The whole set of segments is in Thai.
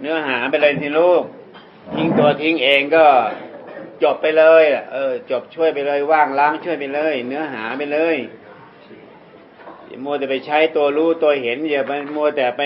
เนื้อหาไปเลยสิลูก ทิ้งตัวทิ้งเองก็จบไปเลยเออ จบช่วยไปเลยว่างล้างช่วยไปเลย เนื้อหาไปเลยอย่ามัวแต่ไปใช้ตัวรู้ตัวเห็นอย่าไปมัวแต่ไป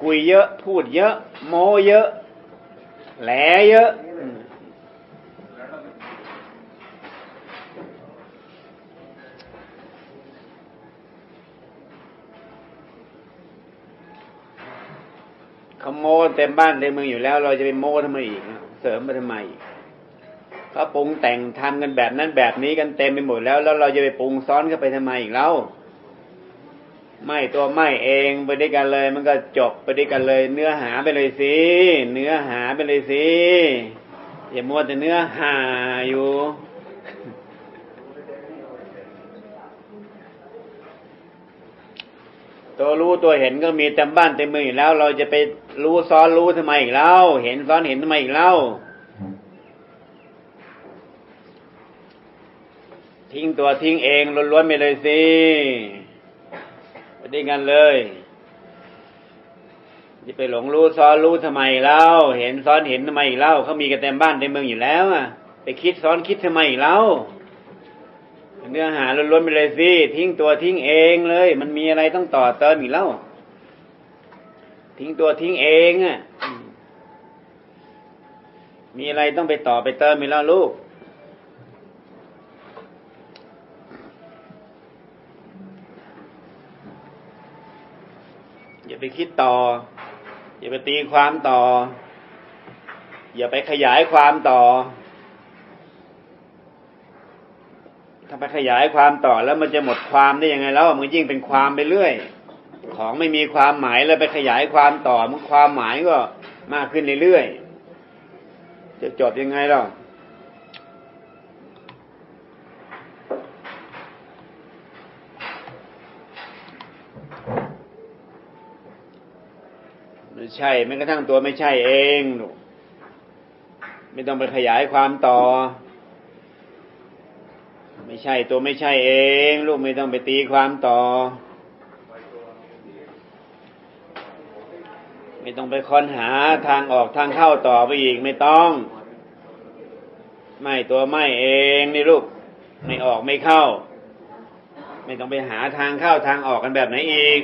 คุยเยอะ พูดเยอะ โม้เยอะ แหลเยอะอื โม้เต็มบ้านเต็มเมืองอยู่แล้ว เราจะไปโม้ทำไมอีกเสริมไปทำไมกเขาปรุงแต่งทำกันแบบนั้นแบบนี้กันเต็มไปหมดแล้วแล้วเราจะไปปรุงซ้อนเข้าไปทำไมอีกเล่าไม่ตัวไม่เองไปด้วยกันเลย มันก็จบไปด้วยกันเลย เนื้อหาไปเลยสิเนื้อหาไปเลยสิอย่ามัวแต่เนื้อหาอยู่ ตัวรู้ตัวเห็นก็มีเต็มบ้านเต็มเมืองอยู่แล้ว เราจะไปรู้ซ้อนรู้ทำไมอีกเล่าเห็นซ้อนเห็นทำไมอีกเล่าทิ้งตัวทิ้งเองล้วนๆไปเลยสิไปด้วยกันเลยจะไปหลงรู้ซ้อนรู้ทำไมเล่าเห็นซ้อนเห็นทำไมอีกเล่าเขามีกันเต็มบ้านเต็มเมืองอยู่แล้วอะไปคิดซ้อนคิดทำไมอีกเล่า เนื้อหาล้วนๆไปเลยสิทิ้งตัวทิ้งเองเลย มันมีอะไรต้องต่อเติมอีกแล้ว ทิ้งตัวทิ้งเองอะมมีอะไรต้องไปต่อไปเติมอีกแล้วลูกอย่าไปคิดต่อ อย่าไปตีความต่อ อย่าไปขยายความต่อ ถ้าไปขยายความต่อแล้วมันจะหมดความได้ยังไงแล้วมันยิ่งเป็นความไปเรื่อย ของไม่มีความหมายแล้วไปขยายความต่อมันความหมายก็มากขึ้นเรื่อยๆจะจบยังไงล่ะไม่ใช่แม้กระทั่งตัวไม่ใช่เองลูไม่ต้องไปขยายความต่อ ไม่ใช่ตัวไม่ใช่เอง ลูกไม่ต้องไปตีความต่อ ไม่ต้องไปค้นหาทางออกทางเข้าต่อไปอีกไม่ต้อง ไม่ตัวไม่เองนี่ลูกไม่ออกไม่เข้า ไม่ต้องไปหาทางเข้าทางออกกันแบบไหนอีก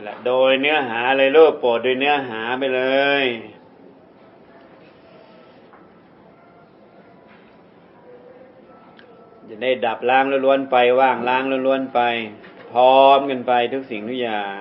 นั่นแหละ โดยเนื้อหาเลยลูกโปรดโดยเนื้อหาไปเลย จะได้ดับล้างล้วนๆไปว่างล้างล้วนๆไป พร้อมกันไปทุกสิ่งทุกอย่าง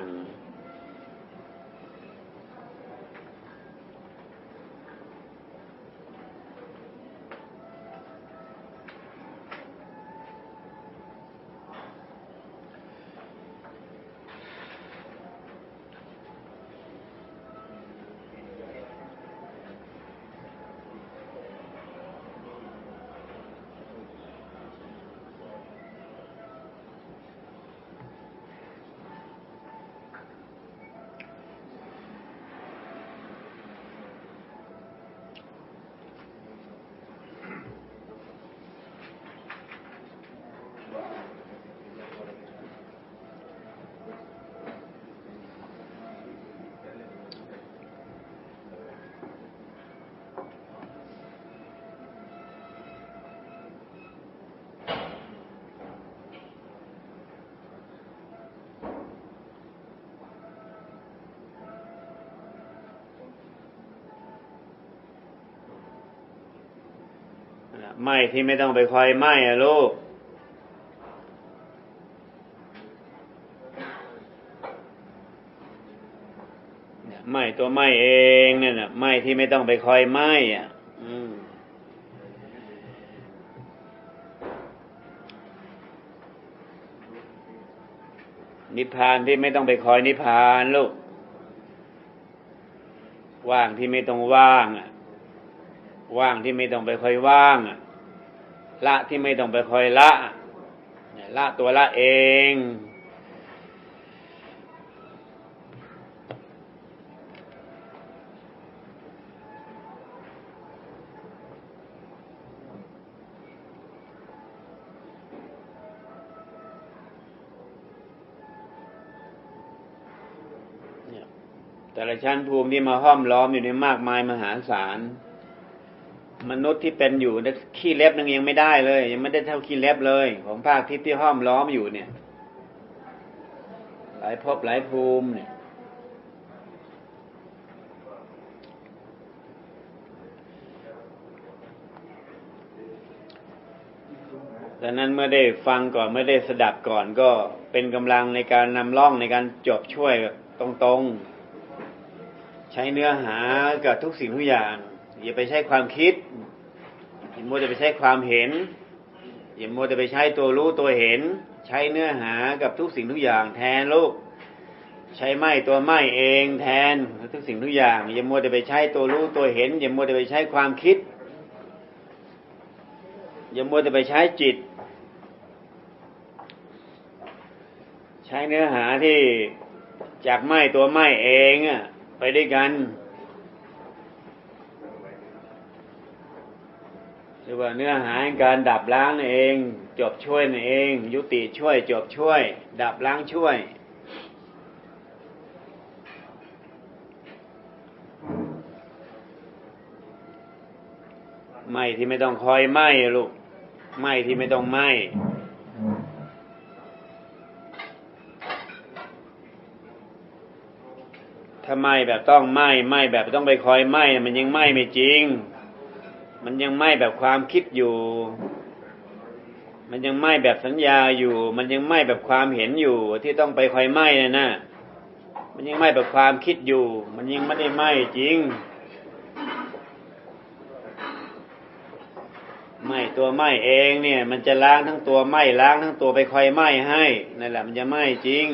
ไหม้ที่ไม่ต้องไปคอยไหม้อะลูก ไหม้ตัวไหม้เองเนี่ยนะไหม้ที่ไม่ต้องไปคอยไหม้อะนิพพานที่ไม่ต้องไปคอยนิพพานลูก ว่างที่ไม่ต้องว่างอะว่างที่ไม่ต้องไปคอยว่างอะ ละที่ไม่ต้องไปคอยละละตัวละเองเนี่ยแต่ละชั้นภูมิที่มาห้อมล้อมอยู่ในมากมายมหาศาล มนุษย์ที่เป็นอยู่เนี่ยขี้เล็บนึงยังไม่ได้เลย ยังไม่ได้เท่าขี้เล็บเลย ของภาคทิศที่ห้อมล้อมอยู่เนี่ย หลายภพหลายภูมิเนี่ย ดังนั้นเมื่อได้ฟังก่อนเมื่อได้สดับก่อนก็เป็นกำลังในการนำร่องในการจบช่วยตรงๆ ใช้เนื้อหากับทุกสิ่งทุกอย่างอย่าไปใช้ความคิด มัวแต่ไปใช้ความเห็น อย่ามัวแต่ไปใช้ตัวรู้ตัวเห็น ใช้เนื้อหากับทุกสิ่งทุกอย่างแทนลูก ใช้ไม้ตัวไม้เองแทนทุกสิ่งทุกอย่าง อย่ามัวแต่ไปใช้ตัวรู้ตัวเห็น อย่ามัวแต่ไปใช้ความคิด อย่ามัวแต่ไปใช้จิต ใช้เนื้อหาที่จากไม้ตัวไม้เองอะไปด้วยกันหรือ ว่าเนื้อหาการดับล้างเอง จบช่วยเอง ยุติช่วย จบช่วย ดับล้างช่วย ไม้ที่ไม่ต้องคอยไหมลูกไม้ที่ไม่ต้องไหมถ้าไหมแบบต้องไหมไหมแบบต้องไปคอยไหมมันยังไหมไม่จริง มันยังไหม้แบบความคิดอยู่ มันยังไหม้แบบสัญญาอยู่ มันยังไหม้แบบความเห็นอยู่ ที่ต้องไปคอยไหม้น่ะนะมันยังไหม้แบบความคิดอยู่ มันยังไม่ได้ไหม้จริงไหม้ตัวไหม้เองเนี่ย มันจะล้างทั้งตัวไหม้ล้างทั้งตัวไปคอยไหม้ให้นั่นแหละมันจะไหม้จริง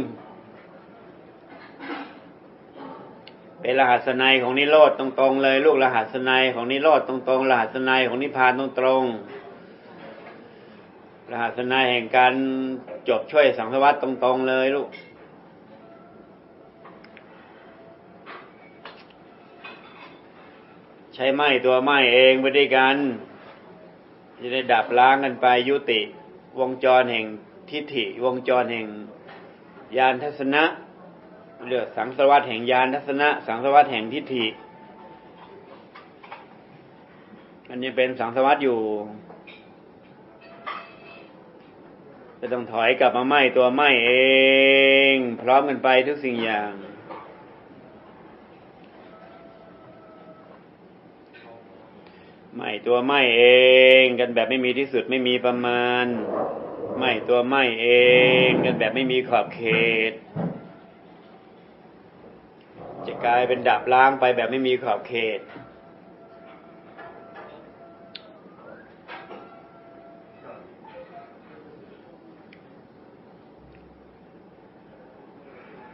เป็นรหัสนัยของนิโรธตรงๆเลย ลูกรหัสนัยของนิโรธตรงๆรหัสนัยของนิพพานตรงๆรหัสนัยแห่งการจบช่วยสังสวัตตรงๆเลยลูกใช้ไม้ตัวไม้เองไปด้วยกันจะได้ดับล้างกันไปยุติ วงจรแห่งทิฏฐิ วงจรแห่งยานทัศนะ เรียกสังสารวัตแห่งยานทัศนะ สังสารวัตแห่งทิฏฐิมันยังเป็นสังสารวัตอยู่จะต้องถอยกลับมาไหมตัวไหมเอง พร้อมกันไปทุกสิ่งอย่างไหมตัวไหมเองกันแบบไม่มีที่สุดไม่มีประมาณไหมตัวไหมเอง กันแบบไม่มีขอบเขต กลายเป็นดับล้างไปแบบไม่มีขอบเขต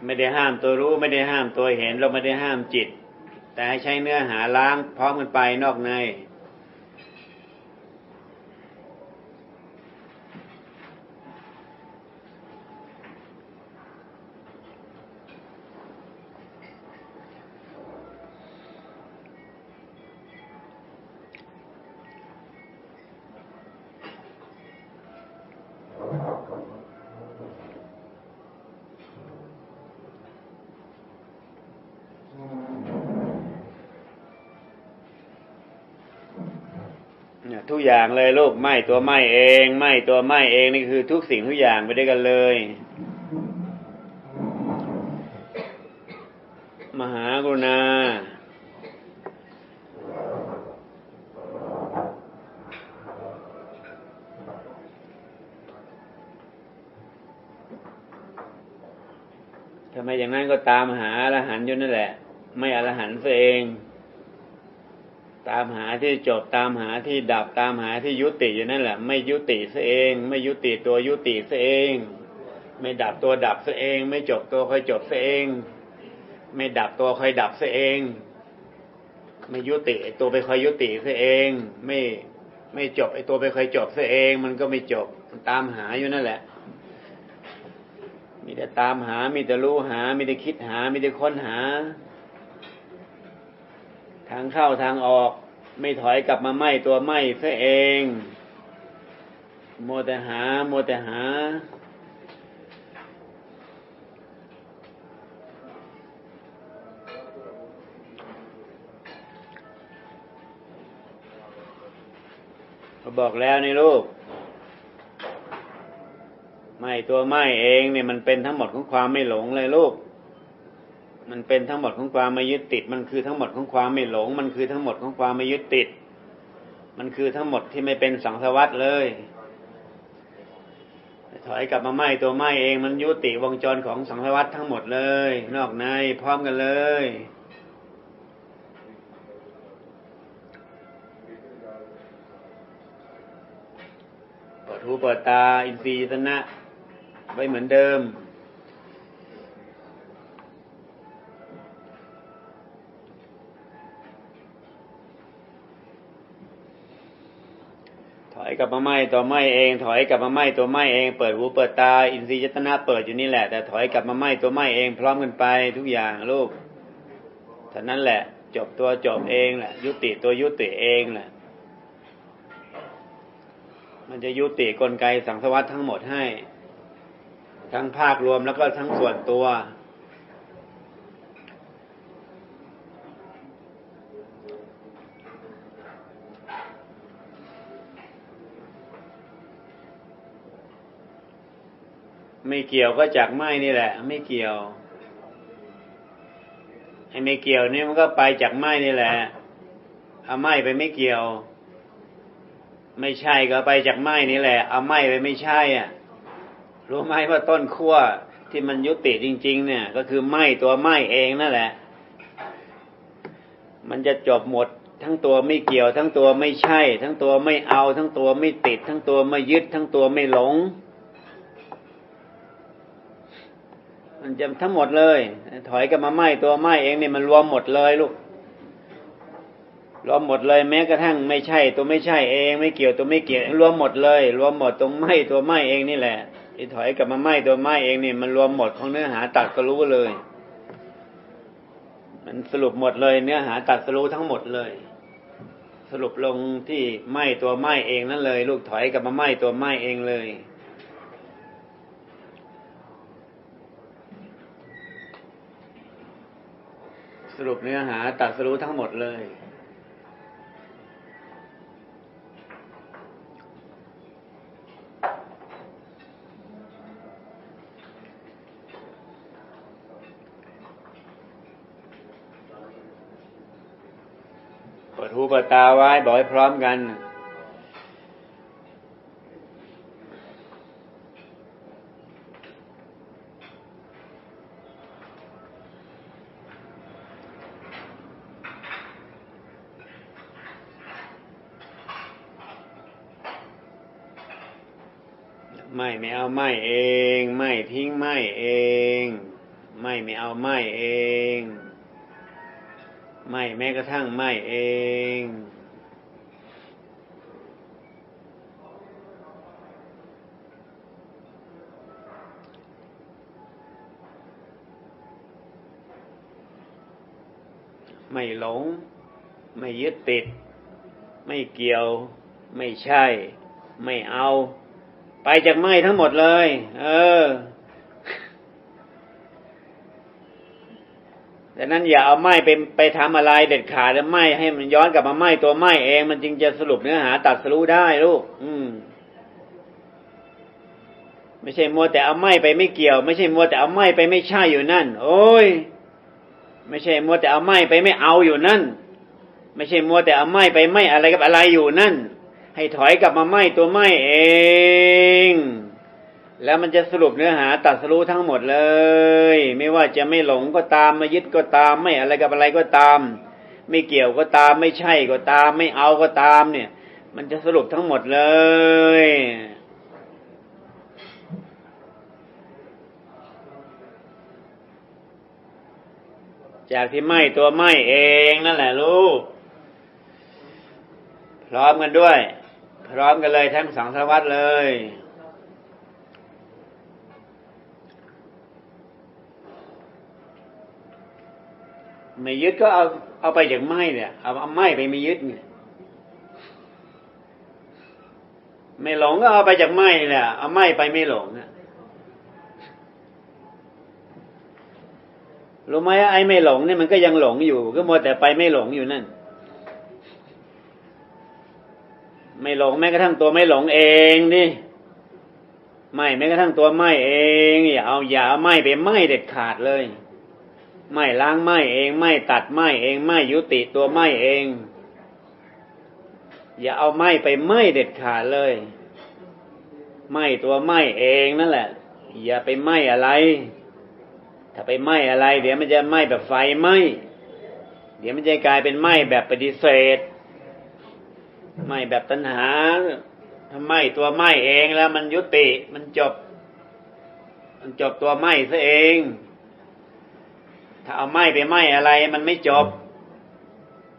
ไม่ได้ห้ามตัวรู้ไม่ได้ห้ามตัวเห็นเราไม่ได้ห้ามจิต แต่ให้ใช้เนื้อหาล้างพร้อมกันไปนอกใน ทุกอย่างเลยลูกไหม้ตัวไหม้เองไหม้ตัวไหม้เองนี่คือทุกสิ่งทุกอย่างไปด้วยกันเลย มหากรุณาทำไมอย่างนั้นก็ตามหาอรหันต์อยู่นั่นแหละ ไม่อรหันต์ซะเอง ตามหาที่จบตามหาที่ดับตามหาที่ยุติอยู่นั่นแหละ ไม่ยุติซะเอง ไม่ยุติตัวยุติซะเอง ไม่ดับตัวดับซะเอง ไม่จบตัวค่อยจบซะเอง ไม่ดับตัวค่อยดับซะเอง ไม่ยุติตัวไปค่อยยุติซะเอง ไม่ไม่จบไอตัวไปค่อยจบซะเอง มันก็ไม่จบมันตามหาอยู่นั่นแหละ มีแต่ตามหามีแต่รู้หา มีแต่คิดหา มีแต่ค้นหา ทางเข้าทางออก ไม่ถอยกลับมาไหมตัวไหมซะเองโมแต่หาโมแต่หาก็บอกแล้วนี่ลูกไม่ตัวไม่เองเนี่ยมันเป็นทั้งหมดของความไม่หลงเลยลูก มันเป็นทั้งหมดของความไม่ยึดติด มันคือทั้งหมดของความไม่หลง มันคือทั้งหมดของความไม่ยึดติด มันคือทั้งหมดที่ไม่เป็นสังสารวัตเลยถอยกลับมาไหมตัวไหมเองมันยุติวงจรของสังสารวัตทั้งหมดเลย นอกในพร้อมกันเลยเปิดหูเปิดตาอินทรีย์ตนะไว้เหมือนเดิม อยกลับมาไหมตัวไหมเอง ถอยกลับมาไหมตัวไหมเอง เปิดหูเปิดตา อินทรีย์ยตนะเปิดอยู่นี่แหละ แต่ถอยกลับมาไหมตัวไหมเอง พร้อมกันไปทุกอย่างลูกท่านั้นแหละ จบตัวจบเองแหละ ยุติตัวยุติเองแหละ มันจะยุติกลไกสังสวัตทั้งหมดให้ ทั้งภาครวมแล้วก็ทั้งส่วนตัว ไม่เกี่ยวก็จากไม้นี่แหละ ไม่เกี่ยวไอ้ไม่เกี่ยวนี่มันก็ไปจากไม้นี่แหละเอาไม้ไปไม่เกี่ยว ไม่ใช่ก็ไปจากไม้นี่แหละ เอาไม้ไปไม่ใช่อะรู้ไหมว่าต้นขั้วที่มันยุติจริง ๆ เนี่ย ก็คือไม้ตัวไม้เองนั่นแหละ มันจะจบหมดทั้งตัวไม่เกี่ยว ทั้งตัวไม่ใช่ ทั้งตัวไม่เอา ทั้งตัวไม่ติด ทั้งตัวไม่ยึด ทั้งตัวไม่หลง มันจะทั้งหมดเลย ถอยกลับมาไหมตัวไหมเองเนี่ยมันรวมหมดเลยลูกรวมหมดเลยแม้กระทั่งไม่ใช่ ตัวไม่ใช่เองไม่เกี่ยวตัวไม่เกี่ยวรวมหมดเลย รวมหมดตรงไหมตัวไหมเองนี่แหละที่ถอยกลับมาไหมตัวไหมเองเนี่ยมันรวมหมดของเนื้อหาตัดสรู้เลย มันสรุปหมดเลย เนื้อหาตัดสรู้ทั้งหมดเลย สรุปลงที่ไหมตัวไหมเองนั่นเลย ลูกถอยกลับมาไหมตัวไหมเองเลย ส รุปเนื้อหาตัดสรู้ทั้งหมดเลย เปิดหูเปิดตาไว้บอกให้พร้อมกัน ไม่ไม่เอาไม่เอง ไม่ทิ้งไม่เอง ไม่ไม่เอาไม่เอง ไม่แม้กระทั่งไม่เองไม่หลง ไม่ยึดติด ไม่เกี่ยว ไม่ใช่ ไม่เอา ไปจากไหม้ทั้งหมดเลย เออแต่นั้นอย่าเอาไหม้ไปไปทำอะไรเด็ดขาดแล้วไหม้ให้มันย้อนกลับมาไหม้ตัวไหม้เอง มันจึงจะสรุปเนื้อหาตัดสรู้ได้ลูก อืม ไม่ใช่มัวแต่เอาไหม้ไปไม่เกี่ยว ไม่ใช่มัวแต่เอาไหม้ไปไม่ใช่อยู่นั่น โอ้ย ไม่ใช่มัวแต่เอาไหม้ไปไม่เอาอยู่นั่น ไม่ใช่มัวแต่เอาไหม้ไปไม่อะไรกับอะไรอยู่นั่น ให้ถอยกลับมาไหม้ตัวไหม้เอง แล้วมันจะสรุปเนื้อหาตัดสรู้ทั้งหมดเลย ไม่ว่าจะไม่หลงก็ตามไม่ยึดก็ตาม ไม่อะไรกับอะไรก็ตาม ไม่เกี่ยวก็ตาม ไม่ใช่ก็ตาม ไม่เอาก็ตาม เนี่ย มันจะสรุปทั้งหมดเลยจากที่ไหม้ตัวไหมเองนั่นแหละลูกพร้อมกันด้วย พร้อมกันเลยทั้งสองสารวัตรเลย ไม่ยึดก็เอาเอาไปจากไหม้เนี่ย เอาเอาไหม้ไปไม่ยึดไงไม่หลงก็เอาไปจากไหม้นี่แหละเอาไหม้ไปไม่หลงอะรู้ไหมไอ้ไม่หลงเนี่ยมันก็ยังหลงอยู่ ก็มัวแต่ไปไม่หลงอยู่นั่น ไม่หลงแม้กระทั่งตัวไม่หลงเองดิไม่แม้กระทั่งตัวไม่เองอย่าเอาอย่าเอาไม่ไปไม่เด็ดขาดเลย ไม่ล้างไม่เอง ไม่ตัดไม่เอง ไม่ยุติตัวไม่เอง อย่าเอาไม่ไปไม่เด็ดขาดเลย ไม่ตัวไม่เองนั่นแหละ อย่าไปไม่อะไร ถ้าไปไหม้อะไร เดี๋ยวมันจะไหม้แบบไฟไหมเดี๋ยวมันจะกลายเป็นไหม้แบบปฏิเสธ ไม้แบบตัณหาถ้าไมตัวไหม้เองแล้วมันยุติ มันจบ มันจบตัวไหม้ซะเอง ถ้าเอาไหม้ไปไหมอะไร มันไม่จบ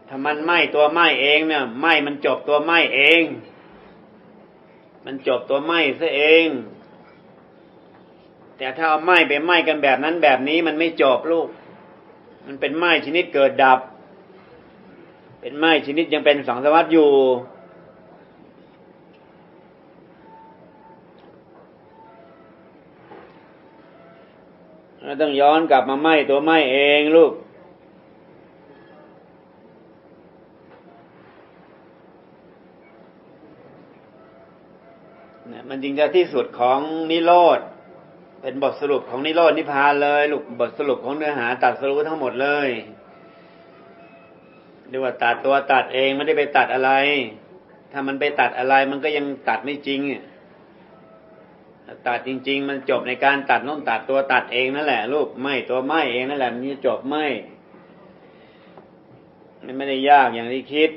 ถ้ามันไหมตัวไหม้เองเนี่ยไหม้มันจบตัวไหม้เอง มันจบตัวไหม้ซะเอง แต่ถ้าเอาไหม้ไปไหมกันแบบนั้นแบบนี้มันไม่จบลูก มันเป็นไหม้ชนิดเกิดดับ เป็นไม้ชนิดยังเป็นสังสารวัตอยู่ ต้องย้อนกลับมาไหม้ตัวไหม้เองลูกเนี่ยมันจริงจะที่สุดของนิโรธ เป็นบทสรุปของนิโรธนิพพานเลยลูกบทสรุปของเนื้อหาตัดสรุปทั้งหมดเลย เรียกว่าตัดตัวตัดเองไม่ได้ไปตัดอะไร ถ้ามันไปตัดอะไรมันก็ยังตัดไม่จริงอะตัดจริง ๆ มันจบในการตัดน้องตัดตัวตัดเองนั่นแหละลูกไม่ตัวไม่เองนั่นแหละมันจะจบไม่มันไม่ได้ยากอย่างที่คิด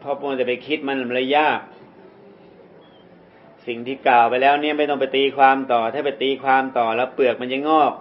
เพราะพวกจะไปคิดมันมันเลยยาก สิ่งที่กล่าวไปแล้วเนี่ยไม่ต้องไปตีความต่อ ถ้าไปตีความต่อแล้วเปลือกมันจะงอก